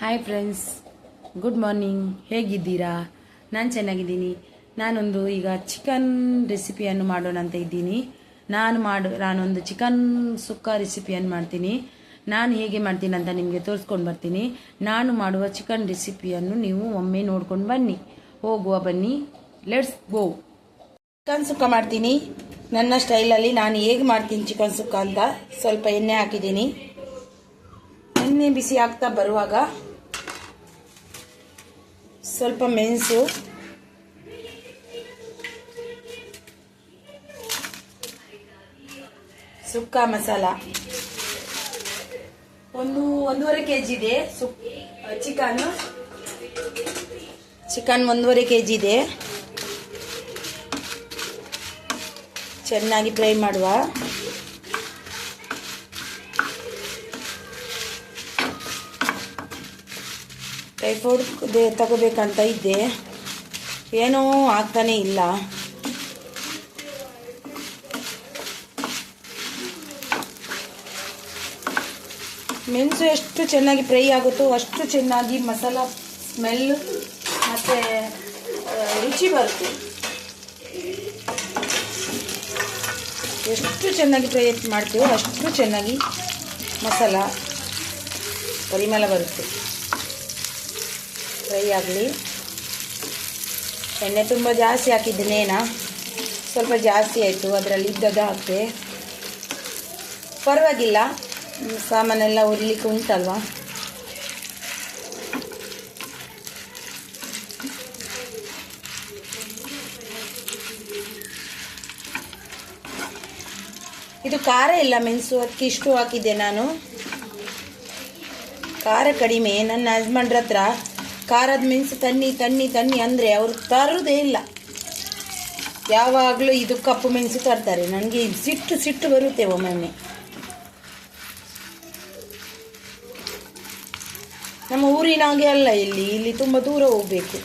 Hi friends good morning ಹೇಗಿದ್ದೀರಾ? ನಾನು ಚೆನ್ನಾಗಿದ್ದೀನಿ. ನಾನೊಂದು ಈಗ ಚಿಕನ್ ರೆಸಿಪಿಯನ್ನು ಮಾಡೋಣ ಅಂತ ಇದ್ದೀನಿ. ನಾನು ಮಾಡು, ನಾನೊಂದು ಚಿಕನ್ ಸುಕ್ಕ ರೆಸಿಪಿಯನ್ನು ಮಾಡ್ತೀನಿ. ನಾನು ಹೇಗೆ ಮಾಡ್ತೀನಿ ಅಂತ ನಿಮಗೆ ತೋರಿಸ್ಕೊಂಡು ಬರ್ತೀನಿ. ನಾನು ಮಾಡುವ ಚಿಕನ್ ರೆಸಿಪಿಯನ್ನು ನೀವು ಒಮ್ಮೆ ನೋಡ್ಕೊಂಡು ಬನ್ನಿ. ಹೋಗುವ ಬನ್ನಿ. ಲೆಟ್ಸ್ ಗೋ ಚಿಕನ್ ಸುಕ್ಕ ಮಾಡ್ತೀನಿ. ನನ್ನ ಸ್ಟೈಲಲ್ಲಿ ನಾನು ಹೇಗೆ ಮಾಡ್ತೀನಿ ಚಿಕನ್ ಸುಕ್ಕ ಅಂತ ಸ್ವಲ್ಪ ಎಣ್ಣೆ ಹಾಕಿದ್ದೀನಿ. ಎಣ್ಣೆ ಬಿಸಿ ಆಗ್ತಾ ಬರುವಾಗ ಸ್ವಲ್ಪ ಮೆಣಸು. ಸುಕ್ಕ ಮಸಾಲ. ಒಂದು ಒಂದೂವರೆ ಕೆ ಜಿ ಇದೆ ಸುಕ್ ಚಿಕನ್. ಚಿಕನ್ ಒಂದೂವರೆ ಕೆ ಜಿ ಇದೆ. ಚೆನ್ನಾಗಿ ಫ್ರೈ ಮಾಡುವ. ಟೈಫಾಯ್ಡ್ ತಗೋಬೇಕಂತ ಇದ್ದೆ. ಏನೂ ಆಗ್ತಾನೆ ಇಲ್ಲ. ಮೆಣಸು ಎಷ್ಟು ಚೆನ್ನಾಗಿ ಫ್ರೈ ಆಗುತ್ತೋ ಅಷ್ಟು ಚೆನ್ನಾಗಿ ಮಸಾಲ ಸ್ಮೆಲ್ ಮತ್ತು ರುಚಿ ಬರುತ್ತೆ. ಎಷ್ಟು ಚೆನ್ನಾಗಿ ಫ್ರೈ ಮಾಡ್ತೀವೋ ಅಷ್ಟು ಚೆನ್ನಾಗಿ ಮಸಾಲ ಪರಿಮಳ ಬರುತ್ತೆ. ಫ್ರೈ ಆಗಲಿ. ಎಣ್ಣೆ ತುಂಬ ಜಾಸ್ತಿ ಹಾಕಿದ್ದೇನೇನ ಸ್ವಲ್ಪ ಜಾಸ್ತಿ ಆಯಿತು, ಅದರಲ್ಲಿ ಇದ್ದದ ಹಾಕಿದೆ. ಪರವಾಗಿಲ್ಲ ಸಾಮಾನೆಲ್ಲ ಉರ್ಲಿಕ್ಕೆ ಉಂಟಲ್ವಾ? ಇದು ಖಾರ ಇಲ್ಲ ಮೆಣಸು, ಅದಕ್ಕೆ ಇಷ್ಟು ಹಾಕಿದ್ದೆ ನಾನು. ಖಾರ ಕಡಿಮೆ, ನನ್ನ ಹಸ್ಬೆಂಡ್ರ ಹತ್ರ ಖಾರದ ಮೆಣಸು ತನ್ನಿ ತನ್ನಿ ತನ್ನಿ ಅಂದರೆ ಅವರು ತರೋದೇ ಇಲ್ಲ. ಯಾವಾಗಲೂ ಇದು ಕಪ್ಪು ಮೆಣಸು ತರ್ತಾರೆ. ನನಗೆ ಸಿಟ್ಟು ಸಿಟ್ಟು ಬರುತ್ತೆ ಒಮ್ಮೊಮ್ಮೆ. ನಮ್ಮ ಊರಿನ ಹಾಗೆ ಅಲ್ಲ ಇಲ್ಲಿ. ಇಲ್ಲಿ ತುಂಬ ದೂರ ಹೋಗಬೇಕು.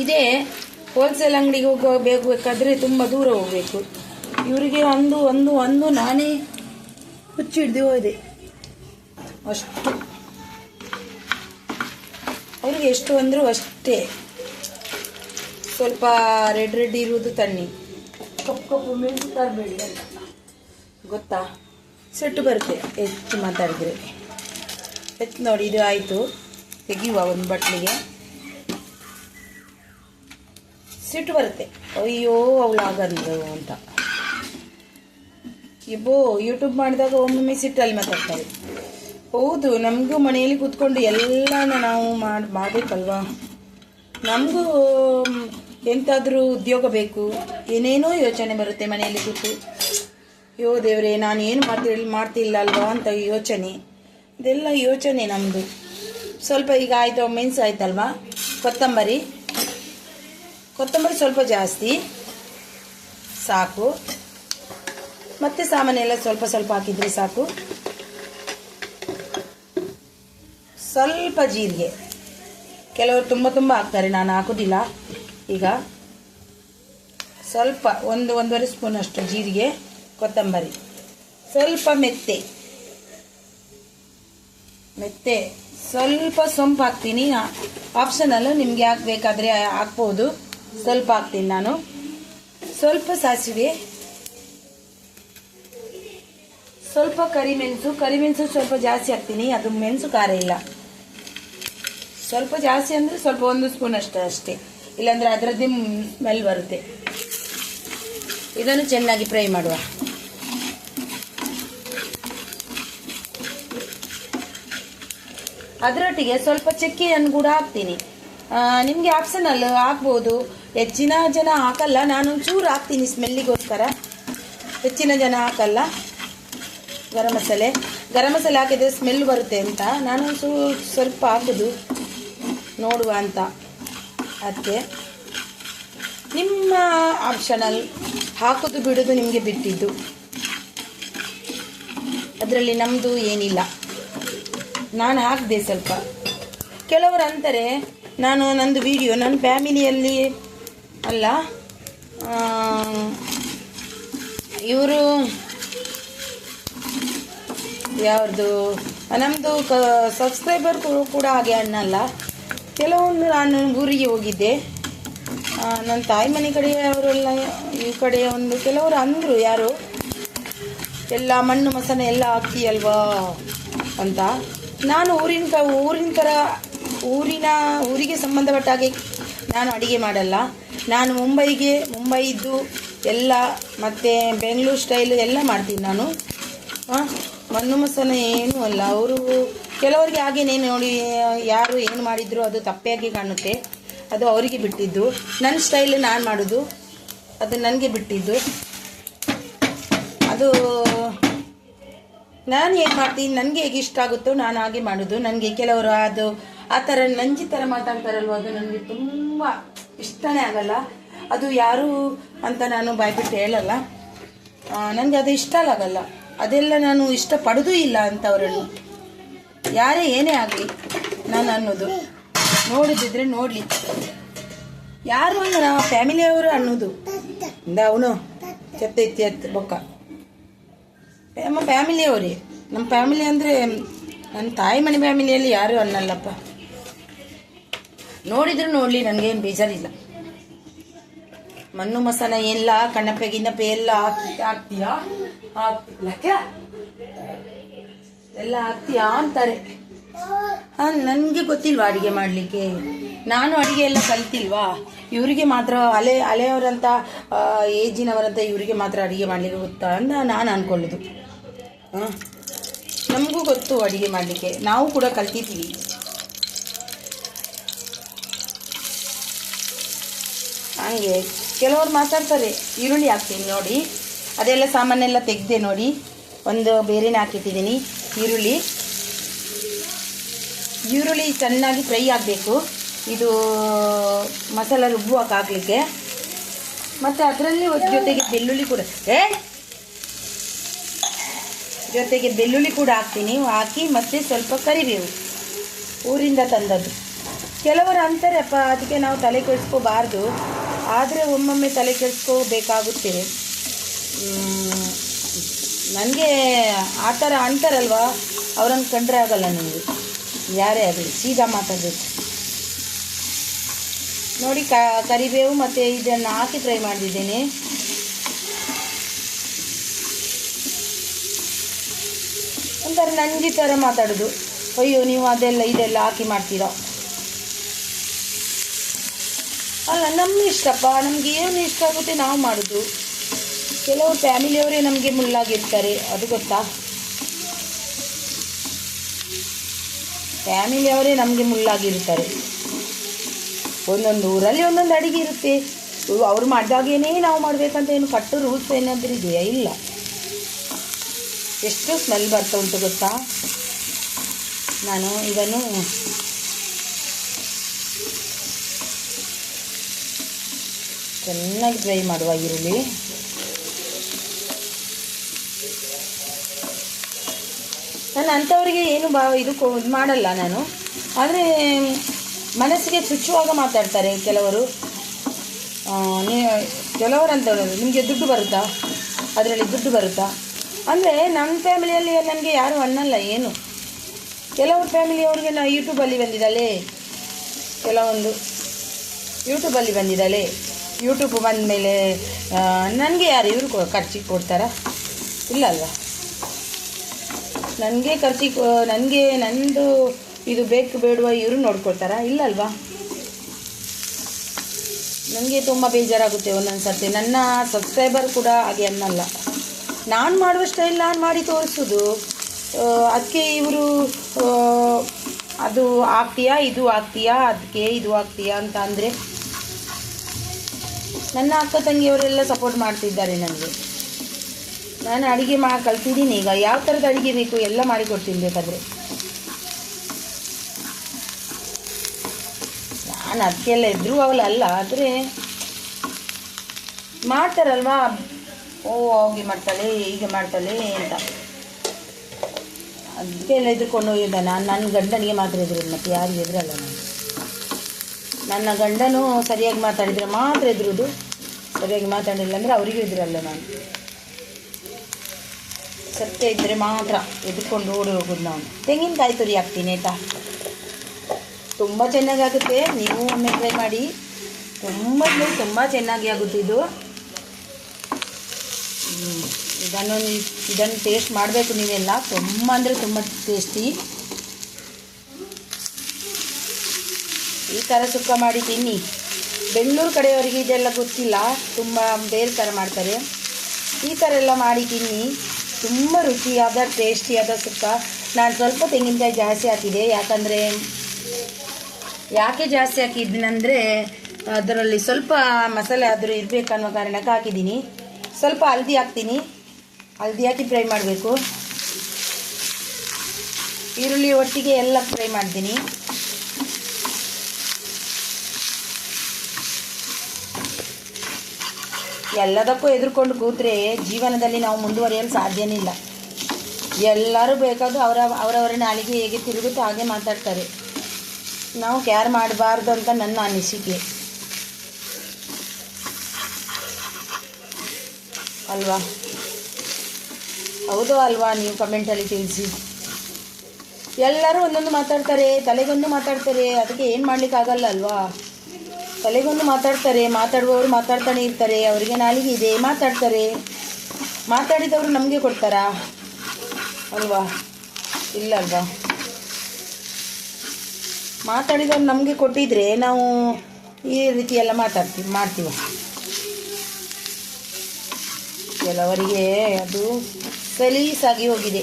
ಇದೇ ಹೋಲ್ಸೇಲ್ ಅಂಗಡಿಗೆ ಹೋಗಬೇಕಾದ್ರೆ ತುಂಬ ದೂರ ಹೋಗಬೇಕು. ಇವರಿಗೆ ಒಂದು ಒಂದು ಒಂದು ನಾನೇ ಹುಚ್ಚಿಡ್ದು ಹೋದೆ. ಅಷ್ಟು. ಅವ್ರಿಗೆ ಎಷ್ಟು ಅಂದರೂ ಅಷ್ಟೇ. ಸ್ವಲ್ಪ ರೆಡ್ ರೆಡ್ ಇರುವುದು ತನ್ನಿ. ಕಪ್ಪು ಕಪ್ಪು ಮೆಣಸು ತರಬೇಡಿ. ಅಂತ ಗೊತ್ತಾ? ಸೆಟ್ಟು ಬರುತ್ತೆ. ಹೆಚ್ಚು ಮಾತಾಡಿದ್ರೆ. ಹೆಚ್ಚು ನೋಡಿ ಇದು ಆಯಿತು. ತೆಗಿಯುವ ಒಂದು ಬಟ್ಲಿಗೆ. ಸಿಟ್ಟು ಬರುತ್ತೆ. ಅಯ್ಯೋ ಅವಳಾಗಂದು ಅಂತ. ಇಬ್ಬೋ ಯೂಟ್ಯೂಬ್ ಮಾಡಿದಾಗ ಒಮ್ಮೊಮ್ಮೆ ಸಿಟ್ಟಲ್ಲಿ ಮಾತಾಡ್ತಾರೆ. ಹೌದು, ನಮಗೂ ಮನೆಯಲ್ಲಿ ಕೂತ್ಕೊಂಡು ಎಲ್ಲಾನ ನಾವು ಮಾಡಿ, ಮಾಡಬೇಕಲ್ವಾ? ನಮಗೂ ಎಂತಾದರೂ ಉದ್ಯೋಗ ಬೇಕು. ಏನೇನೋ ಯೋಚನೆ ಬರುತ್ತೆ ಮನೆಯಲ್ಲಿ ಕೂತು. ಅಯ್ಯೋ ದೇವರೇ ನಾನು ಏನು ಮಾಡ್ತಿರಲಿ ಮಾಡ್ತಿಲ್ಲ ಅಲ್ವಾ ಅಂತ ಯೋಚನೆ. ಇದೆಲ್ಲ ಯೋಚನೆ ನಮ್ಮದು ಸ್ವಲ್ಪ ಈಗ ಆಯಿತು ಮೆಣಸು ಆಯ್ತಲ್ವಾ? ಕೊತ್ತಂಬರಿ. ಕೊತ್ತಂಬರಿ ಸ್ವಲ್ಪ ಜಾಸ್ತಿ. ಸಾಕು. ಮತ್ತೆ ಸಾಮಾನೆಲ್ಲ ಸ್ವಲ್ಪ ಸ್ವಲ್ಪ ಹಾಕಿದ್ರೆ ಸಾಕು. ಸ್ವಲ್ಪ ಜೀರಿಗೆ. ಕೆಲವರು ತುಂಬ ತುಂಬ ಹಾಕ್ತಾರೆ, ನಾನು ಹಾಕೋದಿಲ್ಲ. ಈಗ ಸ್ವಲ್ಪ ಒಂದು ಒಂದೂವರೆ ಸ್ಪೂನ್ ಅಷ್ಟು ಜೀರಿಗೆ, ಕೊತ್ತಂಬರಿ. ಸ್ವಲ್ಪ ಮೆತ್ತೆ. ಮೆತ್ತೆ. ಸ್ವಲ್ಪ ಸೊಂಪು ಹಾಕ್ತೀನಿ. ಆಪ್ಷನಲ್ಲು ನಿಮಗೆ ಹಾಕ್ಬೇಕಾದ್ರೆ ಹಾಕ್ಬೋದು. ಸ್ವಲ್ಪ ಹಾಕ್ತೀನಿ ನಾನು. ಸ್ವಲ್ಪ ಸಾಸಿವೆ. ಸ್ವಲ್ಪ ಕರಿಮೆಣಸು. ಕರಿಮೆಣಸು ಸ್ವಲ್ಪ ಜಾಸ್ತಿ ಹಾಕ್ತೀನಿ. ಅದು ಮೆಣಸು ಖಾರ ಇಲ್ಲ. ಸ್ವಲ್ಪ ಜಾಸ್ತಿ ಅಂದರೆ ಸ್ವಲ್ಪ ಒಂದು ಸ್ಪೂನ್ ಅಷ್ಟೇ ಅಷ್ಟೇ. ಇಲ್ಲಾಂದರೆ ಅದರದ್ದೇ ಸ್ಮೆಲ್ ಬರುತ್ತೆ. ಇದನ್ನು ಚೆನ್ನಾಗಿ ಫ್ರೈ ಮಾಡುವ. ಅದರೊಟ್ಟಿಗೆ ಸ್ವಲ್ಪ ಚಕ್ಕೆಯನ್ನು ಕೂಡ ಹಾಕ್ತೀನಿ. ನಿಮಗೆ ಆಪ್ಷನಲ್ ಹಾಕ್ಬೋದು ಹೆಚ್ಚಿನ ಜನ ಹಾಕಲ್ಲ ನಾನು ಚೂರು ಹಾಕ್ತೀನಿ ಸ್ಮೆಲ್ಲಿಗೋಸ್ಕರ. ಹೆಚ್ಚಿನ ಜನ ಹಾಕಲ್ಲ. ಗರಂ ಮಸಾಲೆ. ಗರಂ ಮಸಾಲೆ ಹಾಕಿದರೆ ಸ್ಮೆಲ್ ಬರುತ್ತೆ ಅಂತ. ನಾನು ಸ್ವಲ್ಪ ಹಾಕೋದು. ನೋಡುವ ಅಂತ. ಅದಕ್ಕೆ ನಿಮ್ಮ ಆಪ್ಷನಲ್ ಹಾಕೋದು ಬಿಡೋದು ನಿಮಗೆ ಬಿಟ್ಟಿದ್ದು. ಅದರಲ್ಲಿ ನಮ್ಮದು ಏನಿಲ್ಲ. ನಾನು ಹಾಕಿದೆ ಸ್ವಲ್ಪ. ಕೆಲವರು ಅಂತಾರೆ, ನಾನು ನಂದು ವಿಡಿಯೋ ನನ್ನ ಫ್ಯಾಮಿಲಿಯಲ್ಲಿ ಅಲ್ಲ ಇವರು ಯಾವ್ದು ನಮ್ಮದು ಕ ಸಬ್ಸ್ಕ್ರೈಬರ್ ಕೂಡ ಹಾಗೆ ಅನ್ನಲ್ಲ. ಕೆಲವೊಂದು ನಾನು ಊರಿಗೆ ಹೋಗಿದ್ದೆ. ನನ್ನ ತಾಯಿ ಮನೆ ಕಡೆಯವರೆಲ್ಲ ಈ ಕಡೆ ಒಂದು ಕೆಲವರು ಅಂದರು ಯಾರು? ಎಲ್ಲ ಮಣ್ಣು ಮಸಾಲೆ ಎಲ್ಲ ಹಾಕ್ತೀಯಲ್ವಾ ಅಂತ. ನಾನು ಊರಿನ ಕ ಊರಿನ ಥರ ಊರಿನ ಊರಿಗೆ ಸಂಬಂಧಪಟ್ಟ ಹಾಗೆ ನಾನು ಅಡುಗೆ ಮಾಡಲ್ಲ. ನಾನು ಮುಂಬೈಗೆ ಮುಂಬೈದ್ದು ಎಲ್ಲ ಮತ್ತು ಬೆಂಗಳೂರು ಸ್ಟೈಲ್ ಎಲ್ಲ ಮಾಡ್ತೀನಿ ನಾನು. ಆ, ಮಣ್ಣು ಮಸನ ಏನೂ ಅಲ್ಲ. ಅವರು ಕೆಲವರಿಗೆ ಹಾಗೇನೆ ನೋಡಿ, ಯಾರು ಏನು ಮಾಡಿದ್ರು ಅದು ತಪ್ಪಾಗಿ ಕಾಣುತ್ತೆ. ಅದು ಅವರಿಗೆ ಬಿಟ್ಟಿದ್ದು. ನನ್ನ ಸ್ಟೈಲ್ ನಾನು ಮಾಡೋದು. ಅದು ನನಗೆ ಬಿಟ್ಟಿದ್ದು. ಅದು ನಾನು ಹೇಗೆ ಮಾಡ್ತೀನಿ ನನಗೆ ಹೇಗೆ ಇಷ್ಟ ಆಗುತ್ತೋ ನಾನು ಹಾಗೆ ಮಾಡೋದು. ನನಗೆ ಕೆಲವರು ಅದು, ಆ ಥರ ನಂಜಿ ಥರ ಮಾತಾಡ್ತಾರಲ್ವ, ಅದು ನನಗೆ ತುಂಬ ಇಷ್ಟನೇ ಆಗಲ್ಲ. ಅದು ಯಾರು ಅಂತ ನಾನು ಬಾಯ್ಬಿಟ್ಟು ಹೇಳಲ್ಲ. ನನಗೆ ಅದು ಇಷ್ಟ ಆಗಲ್ಲ. ಅದೆಲ್ಲ ನಾನು ಇಷ್ಟಪಡೋದೂ ಇಲ್ಲ ಅಂಥವರನ್ನು ಯಾರೇ ಏನೇ ಆಗಲಿ ನಾನು ಅನ್ನೋದು. ನೋಡಿದ್ರೆ ನೋಡಲಿ. ಯಾರು ಅಂದ್ರೆ ನಮ್ಮ ಫ್ಯಾಮಿಲಿಯವರು ಅನ್ನೋದು. ಅವನು ಚೆತ್ತ ಎತ್ತ ಎತ್ತು ಬೊಕ್ಕ. ನಮ್ಮ ಫ್ಯಾಮಿಲಿಯವರೇ ನಮ್ಮ ಫ್ಯಾಮಿಲಿ ಅಂದರೆ ನನ್ನ ತಾಯಿ ಮನೆ ಫ್ಯಾಮಿಲಿಯಲ್ಲಿ ಯಾರು ಅನ್ನಲ್ಲಪ್ಪ. ನೋಡಿದ್ರು ನೋಡಲಿ, ನನಗೇನು ಬೇಜಾರಿಲ್ಲ. ಮಣ್ಣು ಮಸಾಲ ಎಲ್ಲ ಕಣ್ಣಪ್ಪೆ ಗಿಣ್ಣಪ್ಪೆ ಎಲ್ಲ ಹಾಕಿ ಹಾಕ್ತೀಯಾ ಹಾಕ್ತಿಲ್ಲ ಎಲ್ಲ ಹಾಕ್ತೀಯಾ ಅಂತಾರೆ. ನನ್ಗೆ ಗೊತ್ತಿಲ್ವಾ ಅಡಿಗೆ ಮಾಡಲಿಕ್ಕೆ? ನಾನು ಅಡಿಗೆ ಎಲ್ಲ ಕಲ್ತಿಲ್ವಾ? ಇವರಿಗೆ ಮಾತ್ರ ಅಲೆ ಅಲೆಯವರಂತ ಏಜಿನವರಂತ ಇವರಿಗೆ ಮಾತ್ರ ಅಡಿಗೆ ಮಾಡಲಿಕ್ಕೆ ಗೊತ್ತಾ ಅಂತ ನಾನು ಅನ್ಕೊಳ್ಳೋದು. ಹಾಂ? ನಮಗೂ ಗೊತ್ತು ಅಡಿಗೆ ಮಾಡಲಿಕ್ಕೆ. ನಾವು ಕೂಡ ಕಲ್ತಿದ್ದೀವಿ. ಹಂಗೆ. ಕೆಲವರು ಮಾತಾಡ್ತಾರೆ, ಈರುಳ್ಳಿ ಹಾಕ್ತೀನಿ ನೋಡಿ. ಅದೆಲ್ಲ ಸಾಮಾನೆಲ್ಲ ತೆಗೆದೆ ನೋಡಿ. ಒಂದು ಬೇರೆನೇ ಹಾಕಿಟ್ಟಿದ್ದೀನಿ, ಈರುಳ್ಳಿ. ಈರುಳ್ಳಿ ಚೆನ್ನಾಗಿ ಫ್ರೈ ಆಗಬೇಕು. ಇದು ಮಸಾಲ ರುಬ್ಬು ಹಾಕ್ಲಿಕ್ಕೆ ಮತ್ತು ಅದರಲ್ಲಿ ಜೊತೆಗೆ ಬೆಳ್ಳುಳ್ಳಿ ಕೂಡ ಏ! ಜೊತೆಗೆ ಬೆಳ್ಳುಳ್ಳಿ ಕೂಡ ಹಾಕ್ತೀನಿ. ಹಾಕಿ ಮತ್ತೆ ಸ್ವಲ್ಪ ಕರಿಬೇವು. ಊರಿಂದ ತಂದದ್ದು. ಕೆಲವರು ಅಂತಾರಪ್ಪ ಅದಕ್ಕೆ ನಾವು ತಲೆ ಕೆಡಿಸ್ಕೋಬಾರ್ದು. ಆದರೆ ಒಮ್ಮೊಮ್ಮೆ ತಲೆ ಕೆಡಿಸ್ಕೋಬೇಕಾಗುತ್ತೆ. ನನಗೆ ಆ ಥರ ಅಂತಾರಲ್ವ? ಅವ್ರನ್ನ ಕಂಡ್ರೆ ಆಗಲ್ಲ ನನಗೆ ಯಾರೇ ಆಗಲಿ, ಸೀದಾ ಮಾತಾಡಬೇಕು. ನೋಡಿ, ಕ, ಕರಿಬೇವು ಮತ್ತು ಇದನ್ನು ಹಾಕಿ ಫ್ರೈ ಮಾಡಿದ್ದೇನೆ ಒಂಥರ ನಂಜಿ ಥರ ಮಾತಾಡೋದು. ಅಯ್ಯೋ, ನೀವು ಅದೆಲ್ಲ, ಇದೆಲ್ಲ ಹಾಕಿ ಮಾಡ್ತೀರಾ? ಅಲ್ಲ ನಮ್ಮ ಇಷ್ಟಪ್ಪ, ನಮಗೆ ಏನು ಇಷ್ಟ ಆಗುತ್ತೆ ನಾವು ಮಾಡೋದು. ಕೆಲವು ಫ್ಯಾಮಿಲಿಯವರೇ ನಮಗೆ ಮುಳ್ಳಾಗಿರ್ತಾರೆ, ಅದು ಗೊತ್ತಾ? ಫ್ಯಾಮಿಲಿಯವರೇ ನಮಗೆ ಮುಳ್ಳಾಗಿರ್ತಾರೆ. ಒಂದೊಂದು ಊರಲ್ಲಿ ಒಂದೊಂದು ಅಡಿಗೆ ಇರುತ್ತೆ. ಅವ್ರು ಮಾಡಿದಾಗೇನೇ ನಾವು ಮಾಡಬೇಕಂತ ಏನು ಕಟ್ಟು ರೂಲ್ಸ್ ಏನಾದರೂ ಇದೆಯಾ? ಇಲ್ಲ. ಎಷ್ಟು ಸ್ಮೆಲ್ ಬರ್ತಾ ಉಂಟು ಗೊತ್ತಾ? ನಾನು ಇದನ್ನು ಚೆನ್ನಾಗಿ ಡ್ರೈ ಮಾಡುವ ಈರುಳ್ಳಿ. ನಾನು ಅಂಥವ್ರಿಗೆ ಏನು ಬಾ ಇದು ಮಾಡಲ್ಲ ನಾನು. ಆದರೆ, ಮನಸ್ಸಿಗೆ ಚುಚ್ಚುವಾಗ ಮಾತಾಡ್ತಾರೆ ಕೆಲವರು. ನೀ ಕೆಲವರು ಅಂತ ನಿಮಗೆ ದುಡ್ಡು ಬರುತ್ತಾ? ಅದರಲ್ಲಿ ದುಡ್ಡು ಬರುತ್ತಾ? ಅಂದರೆ ನಮ್ಮ ಫ್ಯಾಮಿಲಿಯಲ್ಲಿ ನನಗೆ ಯಾರು ಅನ್ನಲ್ಲ ಏನು. ಕೆಲವು ಫ್ಯಾಮಿಲಿಯವ್ರಿಗೆ ನಾವು ಯೂಟ್ಯೂಬಲ್ಲಿ ಬಂದಿದ್ದಾಳೆ ಕೆಲವೊಂದು ಯೂಟ್ಯೂಬಲ್ಲಿ ಬಂದಿದ್ದಾಳೆ ಯೂಟ್ಯೂಬ್ ಬಂದಮೇಲೆ ನನಗೆ ಯಾರು ಇವರು ಖರ್ಚಿಗೆ ಕೊಡ್ತಾರಾ? ಇಲ್ಲ ನನಗೆ ಖರ್ಚಿಗೆ ನನಗೆ ನಂದು ಇದು ಬೇಕು ಬೇಡುವ ಇವರು ನೋಡ್ಕೊಳ್ತಾರಾ? ಇಲ್ಲಲ್ವ ನನಗೆ ತುಂಬ ಬೇಜಾರಾಗುತ್ತೆ ಒಂದೊಂದು ಸರ್ತಿ. ನನ್ನ ಸಬ್ಸ್ಕ್ರೈಬರ್ ಕೂಡ ಹಾಗೆ ಅನ್ನಲ್ಲ. ನಾನು ಮಾಡುವ ಸ್ಟೈಲ್ ನಾನು ಮಾಡಿ ತೋರಿಸೋದು. ಅದಕ್ಕೆ ಇವರು ಅದು ಆಗ್ತೀಯಾ, ಇದು ಆಗ್ತೀಯಾ ಅದಕ್ಕೆ ಇದು ಆಗ್ತೀಯಾ ಅಂತ ಅಂದರೆ ನನ್ನ ಅಕ್ಕ ತಂಗಿಯವರೆಲ್ಲ ಸಪೋರ್ಟ್ ಮಾಡ್ತಿದ್ದಾರೆ ನನಗೆ. ನಾನು ಅಡುಗೆ ಮಾ, ಕಲ್ತಿದ್ದೀನಿ ಈಗ. ಯಾವ ಥರದ ಅಡುಗೆ ಬೇಕು ಎಲ್ಲ ಮಾಡಿಕೊಡ್ತೀನಿ ಬೇಕಾದರೆ. ನಾನು ಅದಕ್ಕೆಲ್ಲ ಎದುರು ಅವಲ್ಲ ಅಲ್ಲ, ಆದರೆ ಮಾಡ್ತಾರಲ್ವಾ? ಓ ಹೋಗಿ ಮಾಡ್ತಾಳೆ, ಹೀಗೆ ಮಾಡ್ತಾಳೆ ಅಂತ. ಅದಕ್ಕೆಲ್ಲ ಎದುರುಕೊಂಡು ಹೋಗಿದ್ದ ನಾನು. ನನ್ನ ಗಂಡನಿಗೆ ಮಾತ್ರ ಎದುರು ಮತ್ತು ಯಾರಿಗೂ ಎದುರಲ್ಲ ನಾನು. ನನ್ನ ಗಂಡನೂ ಸರಿಯಾಗಿ ಮಾತಾಡಿದರೆ ಮಾತ್ರ ಎದುರುದು. ಸರಿಯಾಗಿ ಮಾತಾಡಿಲ್ಲ ಅಂದರೆ ಅವರಿಗೂ ಎದುರಲ್ಲ ನಾನು. ಸತ್ಯ ಇದ್ದರೆ ಮಾತ್ರ ಎದ್ಕೊಂಡು ಓಡಿ ಹೋಗೋದು ನಾನು. ತೆಂಗಿನಕಾಯಿ ತುರಿ ಹಾಕ್ತೀನಿ, ಆಯಿತಾ? ತುಂಬ ಚೆನ್ನಾಗಿ ಆಗುತ್ತೆ ನೀವು ಒಮ್ಮೆ ಟ್ರೈ ಮಾಡಿ. ತುಂಬ ತುಂಬ ಚೆನ್ನಾಗಿ ಆಗುತ್ತೆ ಇದು. ಇದನ್ನು ಇದನ್ನು ಟೇಸ್ಟ್ ಮಾಡಬೇಕು ನೀವೆಲ್ಲ. ತುಂಬ ಅಂದರೆ ತುಂಬ ಟೇಸ್ಟಿ ಥರ ಸುಕ್ಕ ಮಾಡಿ ತಿನ್ನಿ. ಬೆಂಗಳೂರು ಕಡೆಯವರಿಗೆ ಇದೆಲ್ಲ ಗೊತ್ತಿಲ್ಲ. ತುಂಬ ಬೇರೆ ಥರ ಮಾಡ್ತಾರೆ. ಈ ಥರ ಎಲ್ಲ ಮಾಡಿ ತಿನ್ನಿ. ತುಂಬ ರುಚಿಯಾದ, ಟೇಸ್ಟಿಯಾದ ಸುಕ್ಕ. ನಾನು ಸ್ವಲ್ಪ ತೆಂಗಿನಕಾಯಿ ಜಾಸ್ತಿ ಹಾಕಿದೆ. ಯಾಕಂದರೆ, ಯಾಕೆ ಜಾಸ್ತಿ ಹಾಕಿದ್ದೀನಂದರೆ ಅದರಲ್ಲಿ ಸ್ವಲ್ಪ ಮಸಾಲೆ ಆದರೂ ಇರಬೇಕನ್ನೋ ಕಾರಣಕ್ಕೆ ಹಾಕಿದ್ದೀನಿ. ಸ್ವಲ್ಪ ಹಲ್ದಿ ಹಾಕ್ತೀನಿ. ಹಲ್ದಿ ಹಾಕಿ ಫ್ರೈ ಮಾಡಬೇಕು. ಈರುಳ್ಳಿ ಒಟ್ಟಿಗೆ ಎಲ್ಲ ಫ್ರೈ ಮಾಡ್ತೀನಿ. ಎಲ್ಲದಕ್ಕೂ ಎದುರ್ಕೊಂಡು ಕೂತ್ರೆ ಜೀವನದಲ್ಲಿ ನಾವು ಮುಂದುವರಿಯಲು ಸಾಧ್ಯನೇ ಇಲ್ಲ. ಎಲ್ಲರೂ ಬೇಕಾದರೂ ಅವರ, ಅವರವರ ನಾಲಿಗೆ ಹೇಗೆ ತಿರುಗುತ್ತೋ ಹಾಗೆ ಮಾತಾಡ್ತಾರೆ. ನಾವು ಕೇರ್ ಮಾಡಬಾರ್ದು ಅಂತ ನನ್ನ ಅನಿಸಿಕೆ. ಅಲ್ವಾ? ಹೌದು ಅಲ್ವಾ ನೀವು ಕಮೆಂಟಲ್ಲಿ ತಿಳಿಸಿ? ಎಲ್ಲರೂ ಒಂದೊಂದು ಮಾತಾಡ್ತಾರೆ, ತಲೆಗೊಂದು ಮಾತಾಡ್ತಾರೆ, ಅದಕ್ಕೆ ಏನು ಮಾಡಲಿಕ್ಕಾಗಲ್ಲ ಅಲ್ವಾ? ತಲೆಗೊಂದು ಮಾತಾಡ್ತಾರೆ, ಮಾತಾಡುವವರು ಮಾತಾಡ್ತಾನೆ ಇರ್ತಾರೆ, ಅವರಿಗೆ ನಾಲಿಗೆ ಇದೆ, ಮಾತಾಡ್ತಾರೆ. ಮಾತಾಡಿದವರು ನಮಗೆ ಕೊಡ್ತಾರಾ? ಅಲ್ವಾ? ಇಲ್ಲ ಅಲ್ವಾ? ಮಾತಾಡಿದವ್ರು ನಮಗೆ ಕೊಟ್ಟಿದ್ರೆ ನಾವು ಈ ರೀತಿ ಎಲ್ಲ ಮಾತಾಡ್ತೀವಿ, ಮಾಡ್ತೀವಿ. ಕೆಲವರಿಗೆ ಅದು ಸಲೀಸಾಗಿ ಹೋಗಿದೆ.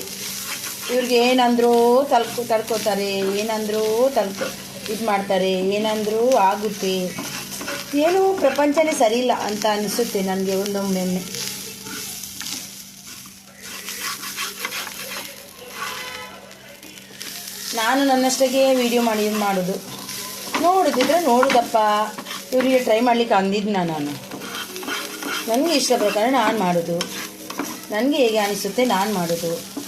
ಇವ್ರಿಗೆ ಏನಂದ್ರೂ ತಲ್ಕೊ, ತಡ್ಕೋತಾರೆ, ಏನಂದ್ರೂ ತಲ್ಕೊ. ಇದು ಮಾಡ್ತಾರೆ, ಏನಂದ್ರು ಆಗುತ್ತೆ. ಏನೂ ಪ್ರಪಂಚನೇ ಸರಿಯಿಲ್ಲ ಅಂತ ಅನಿಸುತ್ತೆ ನನಗೆ ಒಂದೊಮ್ಮೆ ನಾನು ನನ್ನಷ್ಟಕ್ಕೆ ವಿಡಿಯೋ ಮಾಡಿ ಮಾಡೋದು. ನೋಡಿದ್ರೆ ನೋಡೋದಪ್ಪ. ಇವರಿಗೆ ಟ್ರೈ ಮಾಡ್ಲಿಕ್ಕೆ ಅಂದಿದ್ನ ನಾನು. ನನಗೆ ಇಷ್ಟ ಪ್ರಕಾರ ನಾನು ಮಾಡೋದು. ನನಗೆ ಹೇಗೆ ಅನಿಸುತ್ತೆ ನಾನು ಮಾಡೋದು.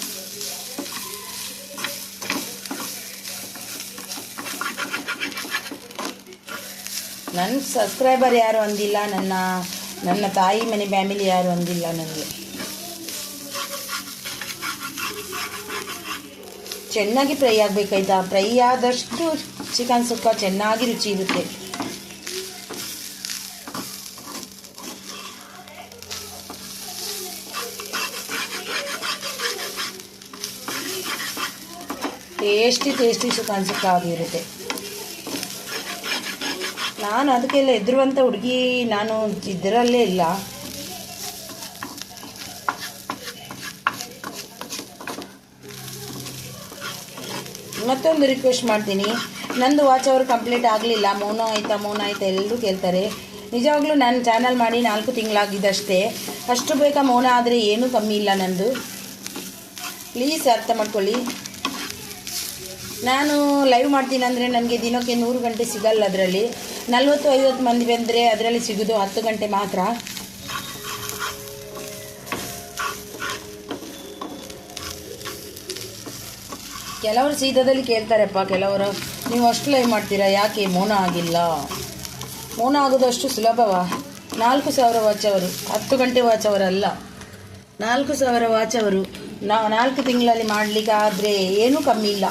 ನನ್ನ ಸಬ್ಸ್ಕ್ರೈಬರ್ ಯಾರು ಅಂದಿಲ್ಲ, ನನ್ನ ನನ್ನ ತಾಯಿ ಮನೆ ಫ್ಯಾಮಿಲಿ ಯಾರು ಅಂದಿಲ್ಲ ನನಗೆ ಚೆನ್ನಾಗಿ ಫ್ರೈ ಆಗಬೇಕಾಯ್ತಾ? ಫ್ರೈ ಆದಷ್ಟು ಚಿಕನ್ ಸುಕ್ಕ ಚೆನ್ನಾಗಿ ರುಚಿ ಇರುತ್ತೆ. ಟೇಸ್ಟಿ ಟೇಸ್ಟಿ ಚಿಕನ್ ಸುಕ್ಕ ಆಗಿರುತ್ತೆ. ನಾನು ಅದಕ್ಕೆಲ್ಲ ಎದುರುವಂಥ ಹುಡುಗಿ ನಾನು ಇದರಲ್ಲೇ ಇಲ್ಲ. ಮತ್ತೊಂದು ರಿಕ್ವೆಸ್ಟ್ ಮಾಡ್ತೀನಿ. ನಂದು ವಾಚ್ ಅವರು ಕಂಪ್ಲೀಟ್ ಆಗಲಿಲ್ಲ. ಮೌನ ಆಯ್ತಾ ಮೌನ ಆಯ್ತಾ ಎಲ್ಲರೂ ಕೇಳ್ತಾರೆ. ನಿಜವಾಗ್ಲೂ ನಾನು ಚಾನಲ್ ಮಾಡಿ ನಾಲ್ಕು ತಿಂಗಳಾಗಿದ್ದಷ್ಟೇ. ಅಷ್ಟು ಬೇಕಾ ಮೌನ ಆದರೆ ಏನೂ ಕಮ್ಮಿ ಇಲ್ಲ ನಂದು. ಪ್ಲೀಸ್ ಅರ್ಥ ಮಾಡ್ಕೊಳ್ಳಿ. ನಾನು ಲೈವ್ ಮಾಡ್ತೀನಿ ಅಂದರೆ ನನಗೆ ದಿನಕ್ಕೆ ನೂರು ಗಂಟೆ ಸಿಗಲ್ಲ ಅದರಲ್ಲಿ. ನಲ್ವತ್ತು ಐವತ್ತು ಮಂದಿ ಬಂದರೆ ಅದರಲ್ಲಿ ಸಿಗೋದು ಹತ್ತು ಗಂಟೆ ಮಾತ್ರ. ಕೆಲವರು ಸೀತಾದಲ್ಲಿ ಕೇಳ್ತಾರಪ್ಪ, ಕೆಲವರು, ನೀವು ಅಷ್ಟು ಲೈವ್ ಮಾಡ್ತೀರಾ? ಯಾಕೆ ಮೌನ ಆಗಿಲ್ಲ? ಮೌನ ಆಗೋದು ಅಷ್ಟು ಸುಲಭವಾ. ನಾಲ್ಕು ಸಾವಿರ ವಾಚ್ ಅವರು, ಹತ್ತು ಗಂಟೆ ವಾಚ್ ಅವರಲ್ಲ. ನಾಲ್ಕು ಸಾವಿರ ವಾಚ್ ಅವರು ನಾ ನಾಲ್ಕು ತಿಂಗಳಲ್ಲಿ ಮಾಡಲಿಕ್ಕೆ ಆದರೆ ಏನೂ ಕಮ್ಮಿ ಇಲ್ಲ.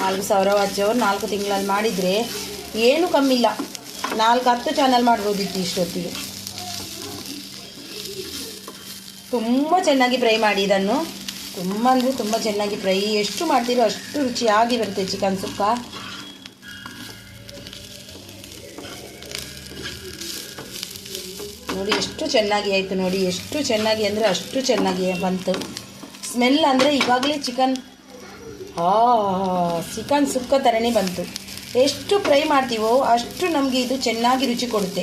ನಾಲ್ಕು ಸಾವಿರ ವಾಚು ನಾಲ್ಕು ತಿಂಗಳಲ್ಲಿ ಮಾಡಿದರೆ ಏನೂ ಕಮ್ಮಿ ಇಲ್ಲ ನಾಲ್ಕು ಹತ್ತು ಚಾನಲ್ ಮಾಡ್ಬೋದಿತ್ತು ಇಷ್ಟೊತ್ತಿಗೆ. ತುಂಬ ಚೆನ್ನಾಗಿ ಫ್ರೈ ಮಾಡಿ ಇದನ್ನು. ತುಂಬ ಅಂದರೆ ತುಂಬ ಚೆನ್ನಾಗಿ ಫ್ರೈ. ಎಷ್ಟು ಮಾಡ್ತೀರೋ ಅಷ್ಟು ರುಚಿಯಾಗಿ ಬರುತ್ತೆ ಚಿಕನ್ ಸುಕ್ಕ. ನೋಡಿ, ಎಷ್ಟು ಚೆನ್ನಾಗಿ ಆಯಿತು ನೋಡಿ. ಎಷ್ಟು ಚೆನ್ನಾಗಿ ಅಂದರೆ ಅಷ್ಟು ಚೆನ್ನಾಗಿ ಬಂತು. ಸ್ಮೆಲ್ ಅಂದರೆ ಇವಾಗಲೇ ಚಿಕನ್ ಹಾ ಚಿಕನ್ ಸುಕ್ಕ ಥರನೇ ಬಂತು. ಎಷ್ಟು ಫ್ರೈ ಮಾಡ್ತೀವೋ ಅಷ್ಟು ನಮಗೆ ಇದು ಚೆನ್ನಾಗಿ ರುಚಿ ಕೊಡುತ್ತೆ.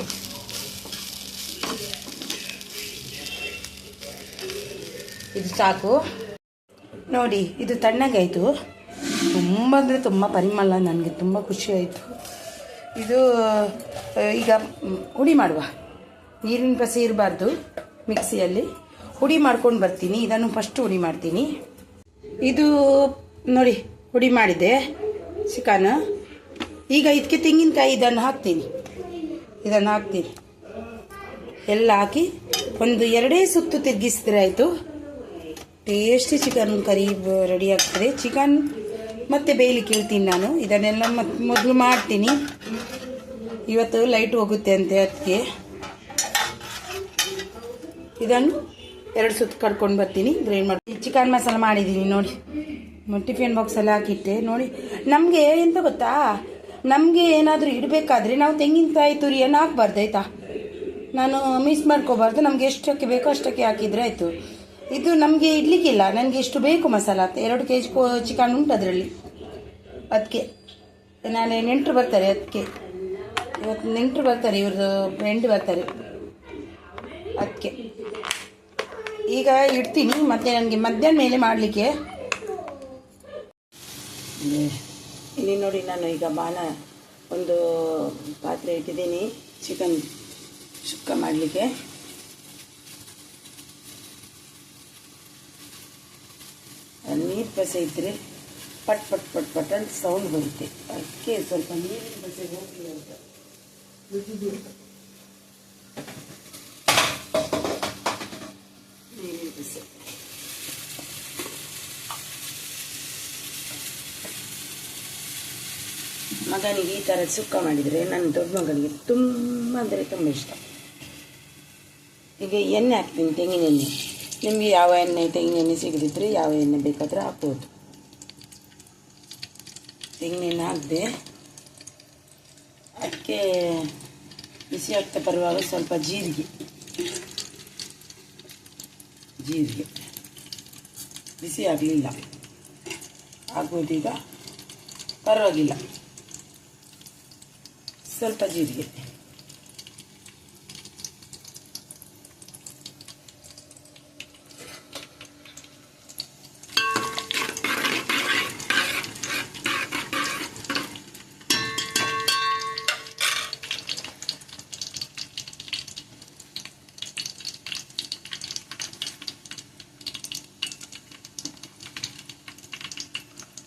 ಇದು ಸಾಕು. ನೋಡಿ, ಇದು ತಣ್ಣಗಾಯಿತು. ತುಂಬ ಅಂದರೆ ತುಂಬ ಪರಿಮಳ, ನನಗೆ ತುಂಬ ಖುಷಿ ಆಯಿತು. ಇದು ಈಗ ಹುಡಿ ಮಾಡುವ. ನೀರಿನ ಪಸಿ ಇರಬಾರ್ದು ಮಿಕ್ಸಿಯಲ್ಲಿ. ಹುಡಿ ಮಾಡ್ಕೊಂಡು ಬರ್ತೀನಿ. ಇದನ್ನು ಫಸ್ಟ್ ಹುಡಿ ಮಾಡ್ತೀನಿ. ಇದು ನೋಡಿ, ಹುಡಿ ಮಾಡಿದೆ, ಚಿಕನ್. ಈಗ ಇದಕ್ಕೆ ತೆಂಗಿನಕಾಯಿ ಇದನ್ನು ಹಾಕ್ತೀನಿ. ಇದನ್ನು ಹಾಕ್ತೀನಿ. ಎಲ್ಲ ಹಾಕಿ ಒಂದು ಎರಡೇ ಸುತ್ತು ತಿರುಗಿಸಿದ್ರೆ ಆಯಿತು. ಟೇಸ್ಟಿ ಚಿಕನ್ ಕರಿ ರೆಡಿ ಆಗ್ತದೆ. ಚಿಕನ್ ಮತ್ತೆ ಬೇಯಲಿ ಇಳ್ತೀನಿ ನಾನು. ಇದನ್ನೆಲ್ಲ ಮೊದಲು ಮಾಡ್ತೀನಿ. ಇವತ್ತು ಲೈಟ್ ಹೋಗುತ್ತೆ ಅಂತೆ ಅದಕ್ಕೆ. ಇದನ್ನು ಎರಡು ಸುತ್ತು ಕಡ್ಕೊಂಡು ಬರ್ತೀನಿ. ಗ್ರೈಂಡ್ ಮಾಡಿ ಚಿಕನ್ ಮಸಾಲ ಮಾಡಿದ್ದೀನಿ ನೋಡಿ. ಟಿಫಿನ್ ಬಾಕ್ಸಲ್ಲಿ ಹಾಕಿಟ್ಟೆ. ನೋಡಿ, ನಮಗೆ ಎಂತ ಗೊತ್ತಾ? ನಮಗೆ ಏನಾದರೂ ಇಡಬೇಕಾದ್ರೆ ನಾವು ತೆಂಗಿನಕಾಯಿ ತುರಿಯನ್ನು ಹಾಕ್ಬಾರ್ದು, ಆಯಿತಾ? ನಾನು ಮಿಸ್ ಮಾಡ್ಕೋಬಾರ್ದು, ನಮಗೆ ಎಷ್ಟಕ್ಕೆ ಬೇಕೋ ಅಷ್ಟಕ್ಕೆ ಹಾಕಿದರೆ ಆಯಿತು. ಇದು ನಮಗೆ ಇಡ್ಲಿಕ್ಕಿಲ್ಲ, ನನಗೆ ಎಷ್ಟು ಬೇಕು ಮಸಾಲ ಎರಡು ಕೆ ಜಿ ಚಿಕನ್ ಉಂಟು ಅದರಲ್ಲಿ. ಅದಕ್ಕೆ ನಾಳೆ ನೆಂಟರು ಬರ್ತಾರೆ ಅದಕ್ಕೆ ಇವತ್ತು ನೆಂಟರು ಬರ್ತಾರೆ, ಇವ್ರದ್ದು ಫ್ರೆಂಡ್ ಬರ್ತಾರೆ. ಅದಕ್ಕೆ ಈಗ ಇಡ್ತೀನಿ, ಮತ್ತೆ ನನಗೆ ಮಧ್ಯಾಹ್ನ ಮೇಲೆ ಮಾಡಲಿಕ್ಕೆ. ಇಲ್ಲಿ ನೋಡಿ ನಾನು ಈಗ ಬಾಣ ಒಂದು ಪಾತ್ರೆ ಇಟ್ಟಿದ್ದೀನಿ. ಚಿಕನ್ ಸುಕ್ಕ ಮಾಡಲಿಕ್ಕೆ. ನೀರು ಪಸೆ ಇದ್ದರೆ ಪಟ್ ಪಟ್ ಪಟ್ ಪಟ್ ಅಂತ ಸೌಂಡ್ ಬರುತ್ತೆ. ಅದಕ್ಕೆ ಸ್ವಲ್ಪ ನೀರಿನ ಪಸೆ ಹೋಗಿಲ್ಲ ಅಂತ. ನೀರಿನ ಪಸೆ. ಮಗನಿಗೆ ಈ ಥರ ಸುಕ್ಕ ಮಾಡಿದರೆ ನನ್ನ ದೊಡ್ಡ ಮಗನಿಗೆ ತುಂಬ ಅಂದರೆ ತುಂಬ ಇಷ್ಟ. ಈಗ ಎಣ್ಣೆ ಹಾಕ್ತೀನಿ ತೆಂಗಿನ ಎಣ್ಣೆ ನಿಮಗೆ ಯಾವ ಎಣ್ಣೆ ತೆಂಗಿನ ಎಣ್ಣೆ ಸಿಗದಿದ್ದರೆ ಯಾವ ಎಣ್ಣೆ ಬೇಕಾದರೆ ಹಾಕ್ಬೋದು. ತೆಂಗಿನ ಎಣ್ಣೆ ಹಾಕಿದೆ ಅದಕ್ಕೆ ಬಿಸಿ ಆಗ್ತಾ ಬರುವಾಗ ಸ್ವಲ್ಪ ಜೀರಿಗೆ. ಜೀರಿಗೆ. ಬಿಸಿ ಆಗಲಿಲ್ಲ. ಆಗ್ಬೋದೀಗ ಪರವಾಗಿಲ್ಲ. ಸ್ವಲ್ಪ ಜೀರಿಗೆ.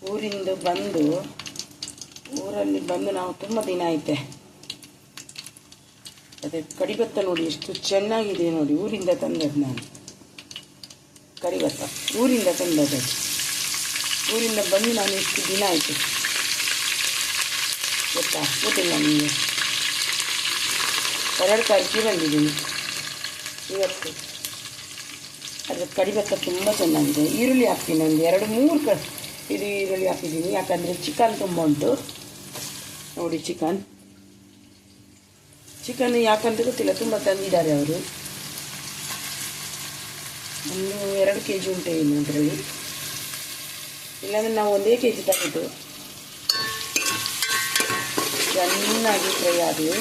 ಊರಿಂದ ಬಂದು ಊರಲ್ಲಿ ಬಂದು ನಾವು ತುಂಬ ದಿನ ಐತೆ ಅದೇ ಕಡಿಬತ್ತ ನೋಡಿ ಎಷ್ಟು ಚೆನ್ನಾಗಿದೆ ನೋಡಿ, ಊರಿಂದ ತಂದದ್ದು ನಾನು. ಕಡಿಬತ್ತ ಊರಿಂದ ತಂದದ್ದು ಊರಿಂದ ಬಂದು ನಾನು ಎಷ್ಟು ದಿನ ಆಯಿತು. ಗೊತ್ತಾ? ಗೊತ್ತಿಲ್ಲ ನಿಮಗೆ. ಎರಡು ತಾರೀಕಿಗೆ ಬಂದಿದ್ದೀನಿ. ಇವತ್ತು. ಅದರ ಕಡಿಬತ್ತ ತುಂಬ ಚೆನ್ನಾಗಿದೆ. ಈರುಳ್ಳಿ ಹಾಕ್ತೀನಿ ಒಂದು ಎರಡು, ಮೂರು ಕ ಇದು ಈರುಳ್ಳಿ ಹಾಕಿದ್ದೀನಿ. ಯಾಕಂದರೆ ಚಿಕನ್ ತುಂಬ ಉಂಟು. ನೋಡಿ ಚಿಕನ್. ಚಿಕನ್ ಯಾಕಂತ ಗೊತ್ತಿಲ್ಲ, ತುಂಬ ತಂದಿದ್ದಾರೆ ಅವರು. ಒಂದು ಎರಡು ಕೆ ಜಿ ಉಂಟು ಏನು ಅದರಲ್ಲಿ. ಇಲ್ಲಾಂದರೆ ನಾವು ಒಂದೇ ಕೆ ಜಿ ತಗೊಂಡು ಚೆನ್ನಾಗಿ ಫ್ರೈ ಆಗಲಿ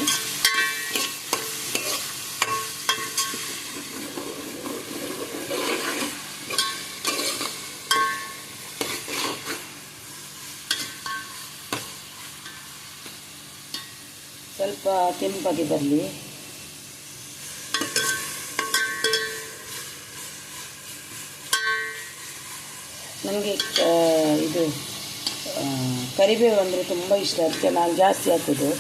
ಕೆಂಪಾಗಿ ಬರಲಿ. ನನಗೆ ಇದು ಕರಿಬೇವು ಅಂದರೆ ತುಂಬ ಇಷ್ಟ. ಅದಕ್ಕೆ ನಾನು ಜಾಸ್ತಿ ಹಾಕೋದು.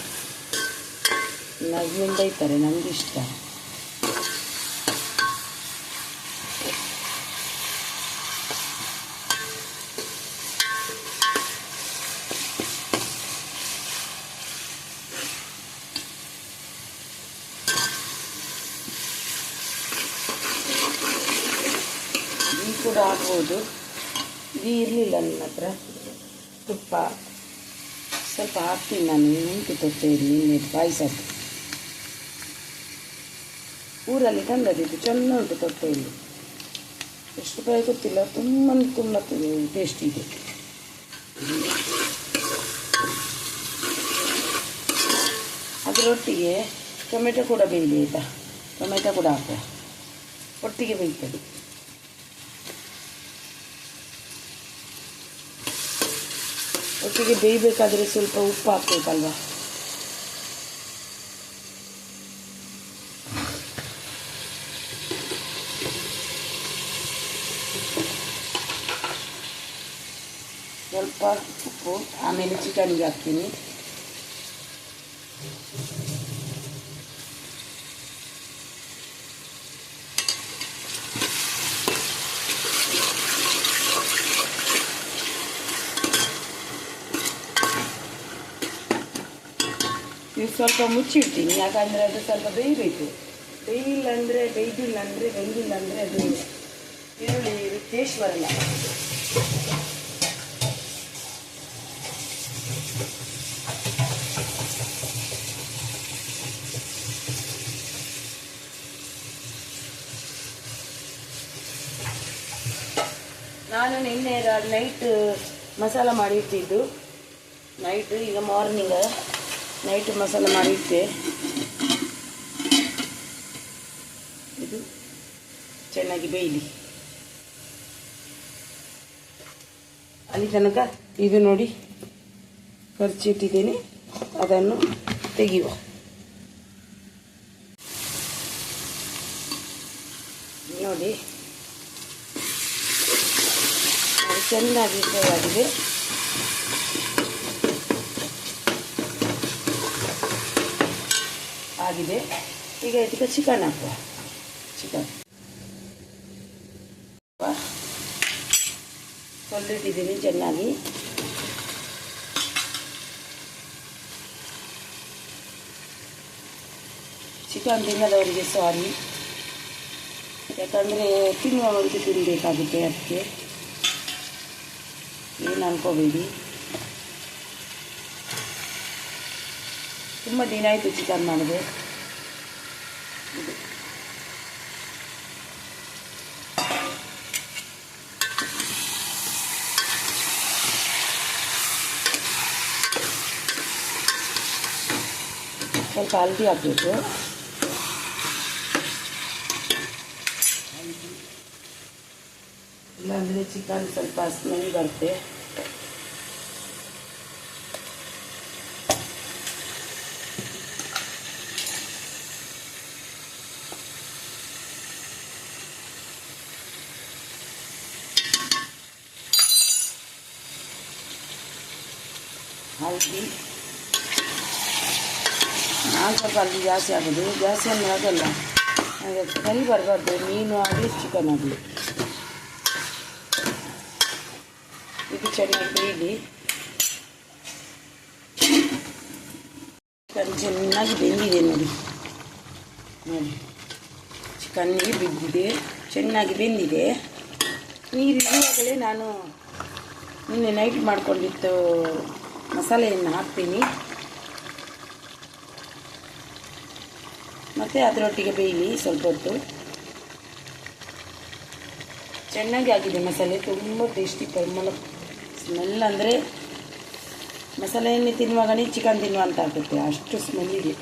ನಗ್ನಿಂದ ಬೈತಾರೆ ನನಗೆ ಈ ಕೂಡ ಹಾಕ್ಬೋದು ಇದು ಇರಲಿಲ್ಲ ನನ್ನ ಹತ್ರ ತುಪ್ಪ ಸ್ವಲ್ಪ ಹಾಕ್ತೀನಿ ನಾನು ಉಂಟು ತೊಟ್ಟೆಯಲ್ಲಿ ನಿನ್ನೆ ಪಾಯಸಕ್ಕೆ ಊರಲ್ಲಿ ತಂದದ್ದು ಚೆನ್ನ ಉಂಟು ತೊಟ್ಟೆಯಲ್ಲಿ ಎಷ್ಟು ರೂಪಾಯಿ ಗೊತ್ತಿಲ್ಲ ತುಂಬ ತುಂಬ ಟೇಸ್ಟ್ ಇದೆ ಅದರೊಟ್ಟಿಗೆ ಟೊಮೆಟೊ ಕೂಡ ಬೇಯಲಿ ಆಯಿತಾ ಟೊಮೆಟೊ ಕೂಡ ಹಾಕುವ ಒಟ್ಟಿಗೆ ಬೇಯ್ತದೆ ಒಟ್ಟಿಗೆ ಬೇಯಬೇಕಾದ್ರೆ ಸ್ವಲ್ಪ ಉಪ್ಪು ಹಾಕ್ಬೇಕಲ್ವಾ? ಸ್ವಲ್ಪ ಉಪ್ಪು ಆಮೇಲೆ ಚಿಕನ್ಗೆ ಹಾಕ್ತೀನಿ. ಸ್ವಲ್ಪ ಮುಚ್ಚಿಡ್ತೀನಿ, ಯಾಕಂದರೆ ಅದು ಸ್ವಲ್ಪ ಬೇಯಬೇಕು. ಬೇಯಿಲ್ಲ ಅಂದರೆ ಬೇಯ್ದಿಲ್ಲ ಅಂದರೆ ಬೆಂದಿಲ್ಲ ಅಂದರೆ ಅದು ಈರುಳ್ಳಿ ಟೇಸ್ಟ್ ಬರಲ್ಲ. ನಾನು ನಿನ್ನೆ ನೈಟ್ ಮಸಾಲ ಮಾಡಿಟ್ಟಿದ್ದು. ನೈಟ್ ಈಗ ಮಾರ್ನಿಂಗ್ ನೈಟ್ ಮಸಾಲ ಮಾಡಿಟ್ಟೆ ಇದು ಚೆನ್ನಾಗಿ ಬೇಯಲಿ. ಅಲ್ಲಿ ತನಕ ಇದು ನೋಡಿ ಖರ್ಚಿಟ್ಟಿದ್ದೀನಿ ಅದನ್ನು ತೆಗೆಯುವ. ನೋಡಿ. ಚೆನ್ನಾಗಿ ಫ್ರೈ ಆಗಿದೆ ಆಗಿದೆ. ಈಗ ಇದಕ್ಕೆ ಚಿಕನ್ ಹಾಕುವ. ಚಿಕನ್. ತೊಳೆದಿಟ್ಟಿದ್ದೀನಿ ಚೆನ್ನಾಗಿ. ಚಿಕನ್ ತಿನ್ನದವರಿಗೆ ಸಾರಿ. ಯಾಕಂದರೆ ತಿನ್ನುವವರಿಗೆ ತಿನ್ನಬೇಕಾಗುತ್ತೆ ಅದಕ್ಕೆ. ಏನು ಅನ್ಕೋಬೇಡಿ. ತುಂಬ ದಿನ ಆಯಿತು ಚಿಕನ್ ಮಾಡಿದೆ ಇದು ಸ್ವಲ್ಪ ಹಲ್ದಿ ಹಾಕಬೇಕು ಇಲ್ಲಾಂದರೆ ಚಿಕನ್ ಸ್ವಲ್ಪ ಸ್ಮೆಲ್ ಬರುತ್ತೆ ಹಲ್ದಿ ನಾನು ಸ್ವಲ್ಪ ಅಲ್ಲಿ ಜಾಸ್ತಿ ಆಗೋದು. ಜಾಸ್ತಿ ಅಂದ್ರೆ ಆಗಲ್ಲ ಹಾಗೆ ಕೈ ಬರಬಾರ್ದು. ಮೀನು ಆಗಲಿ ಚಿಕನ್ ಆಗಲಿ. ಇದು ಚೆನ್ನಾಗಿ ಬೇಯಲಿ ಚಿಕನ್ ಚೆನ್ನಾಗಿ ಬೆಂದಿದೆ ನೋಡಿ. ನೋಡಿ. ಚಿಕನ್ನಿಗೆ ಬಿದ್ದಿದೆ ಚೆನ್ನಾಗಿ ಬೆಂದಿದೆ. ನೀರು ಇರುವಾಗಲೇ ನಾನು ನಿನ್ನೆ ನೈಟ್ ಮಾಡ್ಕೊಂಡಿತ್ತು ಮಸಾಲೆಯನ್ನು ಹಾಕ್ತೀನಿ. ಮತ್ತು ಅದರೊಟ್ಟಿಗೆ ಬೇಯಲಿ ಸ್ವಲ್ಪ ಹೊತ್ತು. ಚೆನ್ನಾಗಿ ಆಗಿದೆ ಮಸಾಲೆ, ತುಂಬ ಟೇಸ್ಟಿ ಪರಿಮಳ ಸ್ಮೆಲ್ ಅಂದರೆ ಮಸಾಲೆಯನ್ನು ತಿನ್ನುವಾಗನೇ ಚಿಕನ್ ತಿನ್ನುವಂತ ಆಗುತ್ತೆ, ಅಷ್ಟು ಇದೆ.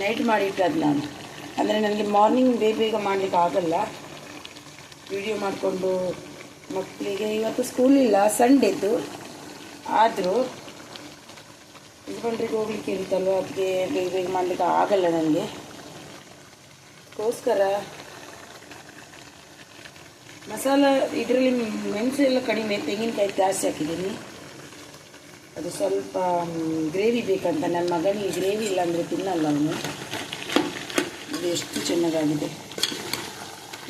ನೈಟ್ ಮಾಡಿಟ್ಟದ್ದು ನಾನು ಅಂದರೆ ನನಗೆ ಮಾರ್ನಿಂಗ್ ಬೇಗ ಬೇಗ ಮಾಡಲಿಕ್ಕೆ ಆಗಲ್ಲ. ವಿಡಿಯೋ ಮಾಡಿಕೊಂಡು ಮಕ್ಕಳಿಗೆ ಇವತ್ತು ಸ್ಕೂಲ್ ಇಲ್ಲ ಸಂಡೇದು ಆದರೂ ಹಸ್ಬೆಂಡ್ರಿಗೆ ಹೋಗ್ಲಿಕ್ಕೆ ಇರುತ್ತಲ್ವ? ಅದಕ್ಕೆ ಬೇಗ ಬೇಗ ಮಾಡಲಿಕ್ಕೆ ಆಗಲ್ಲ ನನಗೆ ಅದಕ್ಕೋಸ್ಕರ ಮಸಾಲ ಇದರಲ್ಲಿ ಮೆಣಸು ಎಲ್ಲ ಕಡಿಮೆ, ತೆಂಗಿನಕಾಯಿ ಜಾಸ್ತಿ ಹಾಕಿದ್ದೀನಿ. ಅದು ಸ್ವಲ್ಪ ಗ್ರೇವಿ ಬೇಕಂತ. ನನ್ನ ಮಗನಿಗೆ ಗ್ರೇವಿ ಇಲ್ಲ ಅಂದರೆ ತಿನ್ನಲ್ಲ ಅವನು. ಇದು ಎಷ್ಟು ಚೆನ್ನಾಗಾಗಿದೆ.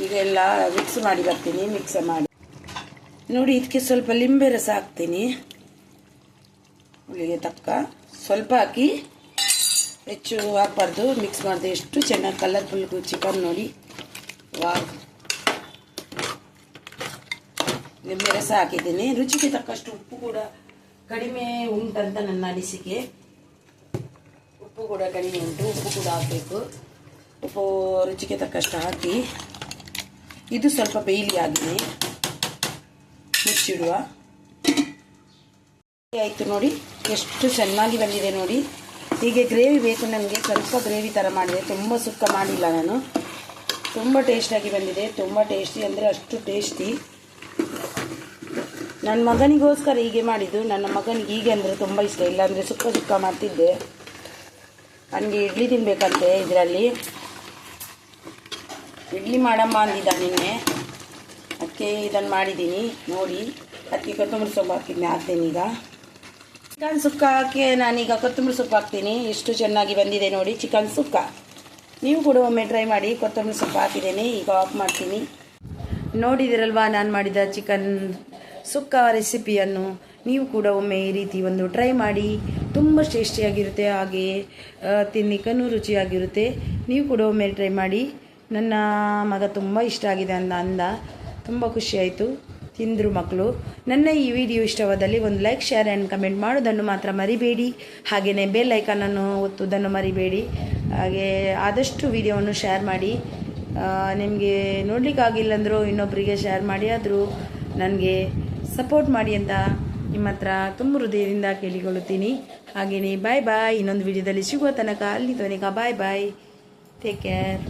ಈಗ ಎಲ್ಲ ಮಿಕ್ಸ್ ಮಾಡಿ ಬರ್ತೀನಿ ಮಿಕ್ಸ್ ಮಾಡಿ. ನೋಡಿ, ಇದಕ್ಕೆ ಸ್ವಲ್ಪ ಲಿಂಬೆ ರಸ ಹಾಕ್ತೀನಿ. ಹುಳಿಗೆ ತಕ್ಕ. ಸ್ವಲ್ಪ ಹಾಕಿ ಹೆಚ್ಚು ಹಾಕ್ಬಾರ್ದು. ಮಿಕ್ಸ್ ಮಾಡಿದೆ ಎಷ್ಟು ಚೆನ್ನಾಗಿ ಕಲರ್ಫುಲ್ ಚಿಕನ್ ನೋಡಿ. ವಾ. ನಿಂಬೆ ರಸ ಹಾಕಿದ್ದೀನಿ. ರುಚಿಗೆ ತಕ್ಕಷ್ಟು ಉಪ್ಪು ಕೂಡ ಕಡಿಮೆ ಉಂಟಂತ ನನ್ನ ಅನಿಸಿಕೆ. ಉಪ್ಪು ಕೂಡ ಕಡಿಮೆ ಉಂಟು. ಉಪ್ಪು ಕೂಡ ಹಾಕಬೇಕು. ಉಪ್ಪು ರುಚಿಗೆ ತಕ್ಕಷ್ಟು ಹಾಕಿ. ಇದು ಸ್ವಲ್ಪ ಬೇಯಿಲಿ ಆಗಿದೆ. ಮುಚ್ಚಿಡುವ. ಆಯಿತು ನೋಡಿ, ಎಷ್ಟು ಚೆನ್ನಾಗಿ ಬಂದಿದೆ ನೋಡಿ. ಹೀಗೆ ಗ್ರೇವಿ ಬೇಕು ನನಗೆ ಸ್ವಲ್ಪ ಗ್ರೇವಿ ಥರ ಮಾಡಿದೆ ತುಂಬ ಸುಕ್ಕ ಮಾಡಿಲ್ಲ ನಾನು. ತುಂಬ ಟೇಸ್ಟಾಗಿ ಬಂದಿದೆ, ತುಂಬ ಟೇಸ್ಟಿ ಅಂದರೆ ಅಷ್ಟು ಟೇಸ್ಟಿ ನನ್ನ ಮಗನಿಗೋಸ್ಕರ ಹೀಗೆ ಮಾಡಿದ್ದು, ನನ್ನ ಮಗನಿಗೆ ಹೀಗೆ ಅಂದರೆ ತುಂಬ ಇಷ್ಟ, ಇಲ್ಲಾಂದರೆ ಸುಕ್ಕ ಸುಕ್ಕ ಮಾಡ್ತಿದ್ದೆ. ನನಗೆ ಇಡ್ಲಿ ತಿನ್ನಬೇಕಂತೆ ಇದರಲ್ಲಿ. ಇಡ್ಲಿ ಮಾಡಮ್ಮ ಅಂದಿದ್ದ ನಿನ್ನೆ. ಅದಕ್ಕೆ ಇದನ್ನು ಮಾಡಿದ್ದೀನಿ, ನೋಡಿ. ಅದಕ್ಕೆ ಕೊತ್ತಂಬರಿ ಸೊಪ್ಪು ಹಾಕಿದ್ದೀನಿ ಹಾಕ್ತೇನೆ ಈಗ. ಚಿಕನ್ ಸುಕ್ಕ ಹಾಕಿ ನಾನೀಗ ಕೊತ್ತಂಬರಿ ಸೊಪ್ಪು ಹಾಕ್ತೀನಿ. ಎಷ್ಟು ಚೆನ್ನಾಗಿ ಬಂದಿದೆ ನೋಡಿ ಚಿಕನ್ ಸುಕ್ಕ. ನೀವು ಕೂಡ ಒಮ್ಮೆ ಟ್ರೈ ಮಾಡಿ ಕೊತ್ತಂಬರಿ ಸೊಪ್ಪು ಹಾಕಿದ್ದೀನಿ, ಈಗ ಆಫ್ ಮಾಡ್ತೀನಿ. ನೋಡಿದಿರಲ್ವಾ ನಾನು ಮಾಡಿದ ಚಿಕನ್ ಸುಕ್ಕ ರೆಸಿಪಿಯನ್ನು? ನೀವು ಕೂಡ ಒಮ್ಮೆ ಈ ರೀತಿ ಒಂದು ಟ್ರೈ ಮಾಡಿ. ತುಂಬ ಟೇಸ್ಟಿಯಾಗಿರುತ್ತೆ ಹಾಗೆಯೇ ತಿನ್ನಿಕನು ರುಚಿಯಾಗಿರುತ್ತೆ. ನೀವು ಕೂಡ ಒಮ್ಮೆ ಟ್ರೈ ಮಾಡಿ. ನನ್ನ ಮಗ ತುಂಬ ಇಷ್ಟ ಆಗಿದೆ ಅಂದ ಅಂದ. ತುಂಬ ಖುಷಿಯಾಯಿತು ತಿಂದರು ಮಕ್ಕಳು. ನನ್ನ ಈ ವಿಡಿಯೋ ಇಷ್ಟವಾದಲ್ಲಿ ಒಂದು ಲೈಕ್ ಶೇರ್ ಆ್ಯಂಡ್ ಕಮೆಂಟ್ ಮಾಡೋದನ್ನು ಮಾತ್ರ ಮರಿಬೇಡಿ. ಹಾಗೆಯೇ ಬೆಲ್ ಐಕಾನನ್ನು ಒತ್ತುವುದನ್ನು ಮರಿಬೇಡಿ. ಹಾಗೆ ಆದಷ್ಟು ವಿಡಿಯೋವನ್ನು ಶೇರ್ ಮಾಡಿ. ನಿಮಗೆ ನೋಡಲಿಕ್ಕಾಗಿಲ್ಲಂದರೂ ಇನ್ನೊಬ್ಬರಿಗೆ ಶೇರ್ ಮಾಡಿ. ಆದರೂ ನನಗೆ ಸಪೋರ್ಟ್ ಮಾಡಿ ಅಂತ ನಿಮ್ಮ ಹತ್ರ ತುಂಬ ಹೃದಯದಿಂದ ಕೇಳಿಕೊಳ್ಳುತ್ತೀನಿ. ಹಾಗೆಯೇ ಬಾಯ್ ಬಾಯ್ ಇನ್ನೊಂದು ವಿಡಿಯೋದಲ್ಲಿ ಸಿಗುವ ತನಕ ಅಲ್ಲಿ ತನಕ ಬಾಯ್ ಬಾಯ್ ಟೇಕ್ ಕೇರ್